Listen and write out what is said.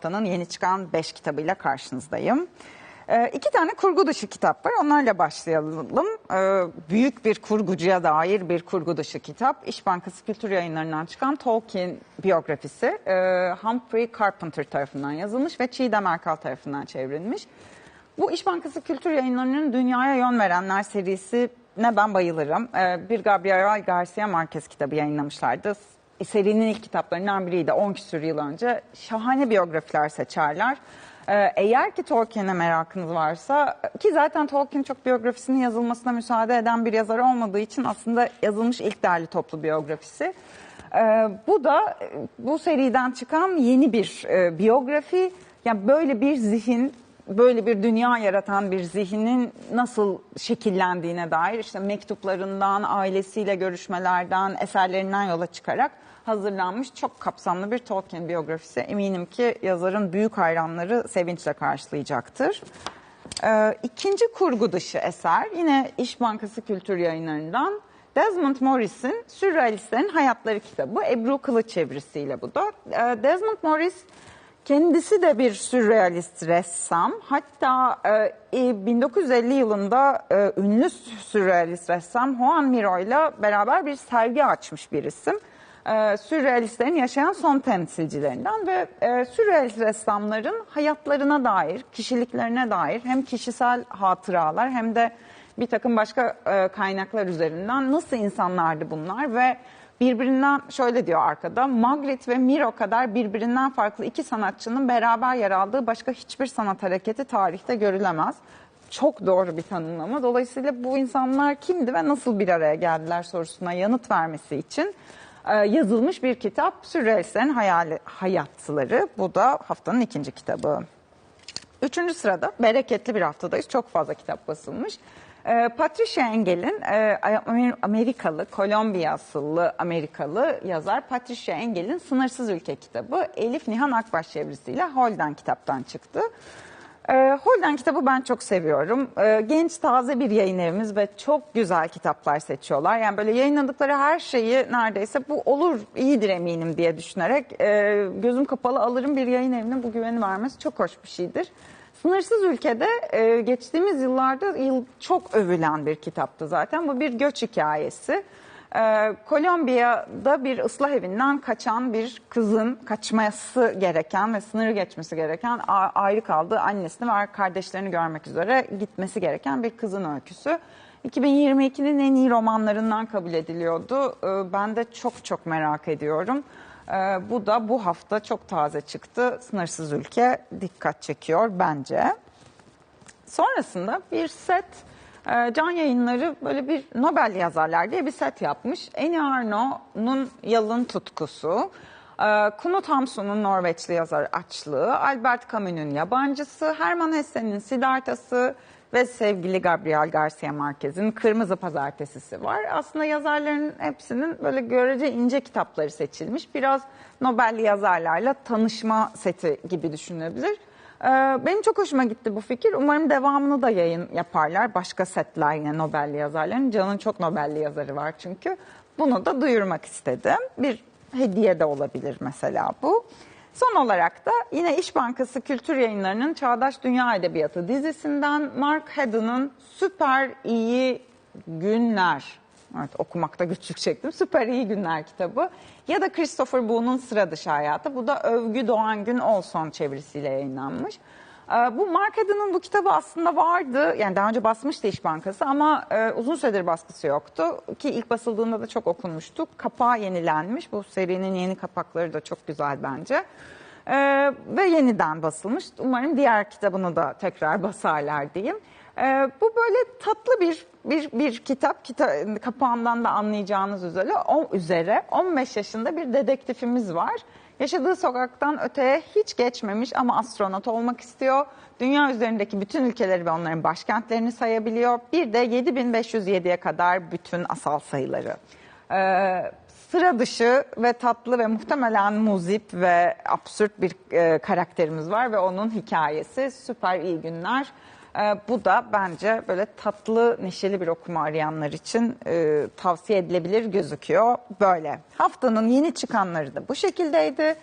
haftanın yeni çıkan 5 kitabıyla karşınızdayım. Ee, iki tane kurgu dışı kitap var. Onlarla başlayalım. Ee, büyük bir kurgucuya dair bir kurgu dışı kitap. İş Bankası Kültür Yayınları'ndan çıkan Tolkien biyografisi. Ee, Humphrey Carpenter tarafından yazılmış ve Çiğdem Erkal tarafından çevrilmiş. Bu İş Bankası Kültür Yayınları'nın Dünyaya Yön Verenler serisi ne ben bayılırım. Bir Gabriel Garcia Marquez kitabı yayınlamışlardı. Serinin ilk kitaplarından biriydi 10 küsur yıl önce. Şahane biyografiler seçerler. Ee, Eğer ki Tolkien'e merakınız varsa ki zaten Tolkien çok biyografisinin yazılmasına müsaade eden bir yazar olmadığı için aslında yazılmış ilk derli toplu biyografisi. Ee, bu da bu seriden çıkan yeni bir e, biyografi. Yani böyle bir zihin, böyle bir dünya yaratan bir zihnin nasıl şekillendiğine dair işte mektuplarından, ailesiyle görüşmelerden, eserlerinden yola çıkarak hazırlanmış çok kapsamlı bir Tolkien biyografisi. Eminim ki yazarın büyük hayranları sevinçle karşılayacaktır. Ee, ikinci kurgu dışı eser yine İş Bankası Kültür Yayınları'ndan Desmond Morris'in Sürrealistlerin Hayatları kitabı. Ebru Kılıç çevirisiyle bu da. Ee, Desmond Morris kendisi de bir sürrealist ressam. Hatta e, 1950 yılında e, ünlü sürrealist ressam Juan Miro ile beraber bir sergi açmış bir isim e, sürrealistlerin yaşayan son temsilcilerinden ve e, sürrealist ressamların hayatlarına dair, kişiliklerine dair hem kişisel hatıralar hem de bir takım başka e, kaynaklar üzerinden nasıl insanlardı bunlar ve birbirinden şöyle diyor arkada Magritte ve Miro kadar birbirinden farklı iki sanatçının beraber yer aldığı başka hiçbir sanat hareketi tarihte görülemez. Çok doğru bir tanımlama. Dolayısıyla bu insanlar kimdi ve nasıl bir araya geldiler sorusuna yanıt vermesi için e, yazılmış bir kitap Sürrealistlerin Hayali, Hayatları. Bu da haftanın ikinci kitabı. Üçüncü sırada bereketli bir haftadayız. Çok fazla kitap basılmış. E, Patricia Engel'in e, Amer- Amerikalı, Kolombiya asıllı Amerikalı yazar Patricia Engel'in Sınırsız Ülke kitabı Elif Nihan Akbaş çevirisiyle Holden kitaptan çıktı. E, Holden kitabı ben çok seviyorum. E, genç, taze bir yayın evimiz ve çok güzel kitaplar seçiyorlar. Yani böyle yayınladıkları her şeyi neredeyse bu olur, iyidir eminim diye düşünerek e, gözüm kapalı alırım bir yayın evine bu güveni vermesi çok hoş bir şeydir. Sınırsız ülkede e, geçtiğimiz yıllarda yıl çok övülen bir kitaptı zaten. Bu bir göç hikayesi. Ee, Kolombiya'da bir ıslah evinden kaçan bir kızın kaçması gereken ve sınırı geçmesi gereken ayrı kaldığı annesini ve kardeşlerini görmek üzere gitmesi gereken bir kızın öyküsü. 2022'nin en iyi romanlarından kabul ediliyordu. Ee, ben de çok çok merak ediyorum. Ee, bu da bu hafta çok taze çıktı. Sınırsız Ülke dikkat çekiyor bence. Sonrasında bir set e, Can Yayınları böyle bir Nobel Yazarlar diye bir set yapmış. Eni Arno'nun Yalın Tutkusu, e, Kuno Tamsun'un Norveçli yazar Açlığı, Albert Camus'un Yabancısı, Herman Hesse'nin Siddhartha'sı ve sevgili Gabriel Garcia Marquez'in Kırmızı Pazartesisi var. Aslında yazarların hepsinin böyle görece ince kitapları seçilmiş. Biraz Nobel'li yazarlarla tanışma seti gibi düşünülebilir. Ee, Benim çok hoşuma gitti bu fikir. Umarım devamını da yayın yaparlar. Başka setler yine Nobel'li yazarların. Can'ın çok Nobel'li yazarı var çünkü. Bunu da duyurmak istedim. Bir hediye de olabilir mesela bu. Son olarak da yine İş Bankası Kültür Yayınları'nın Çağdaş Dünya Edebiyatı dizisinden Mark Haddon'ın Süper İyi Günler Evet okumakta güçlük çektim. Süper iyi günler kitabı. Ya da Christopher Bu'nun Sıra Dışı Hayatı. Bu da Övgü Doğan Gün Olson çevirisiyle yayınlanmış. Ee, Bu Mark bu kitabı aslında vardı. Yani daha önce basmıştı İş Bankası ama e, uzun süredir baskısı yoktu. Ki ilk basıldığında da çok okunmuştu. Kapağı yenilenmiş. Bu serinin yeni kapakları da çok güzel bence. Ee, ve yeniden basılmış. Umarım diğer kitabını da tekrar basarlar diyeyim. Ee, bu böyle tatlı bir bir bir kitap. Kita, kapağından da anlayacağınız üzere, o, üzere 15 yaşında bir dedektifimiz var. Yaşadığı sokaktan öteye hiç geçmemiş ama astronot olmak istiyor. Dünya üzerindeki bütün ülkeleri ve onların başkentlerini sayabiliyor. Bir de 7507'ye kadar bütün asal sayıları. Ee, sıra dışı ve tatlı ve muhtemelen muzip ve absürt bir e, karakterimiz var ve onun hikayesi süper iyi günler. E, bu da bence böyle tatlı neşeli bir okuma arayanlar için e, tavsiye edilebilir gözüküyor böyle. Haftanın yeni çıkanları da bu şekildeydi.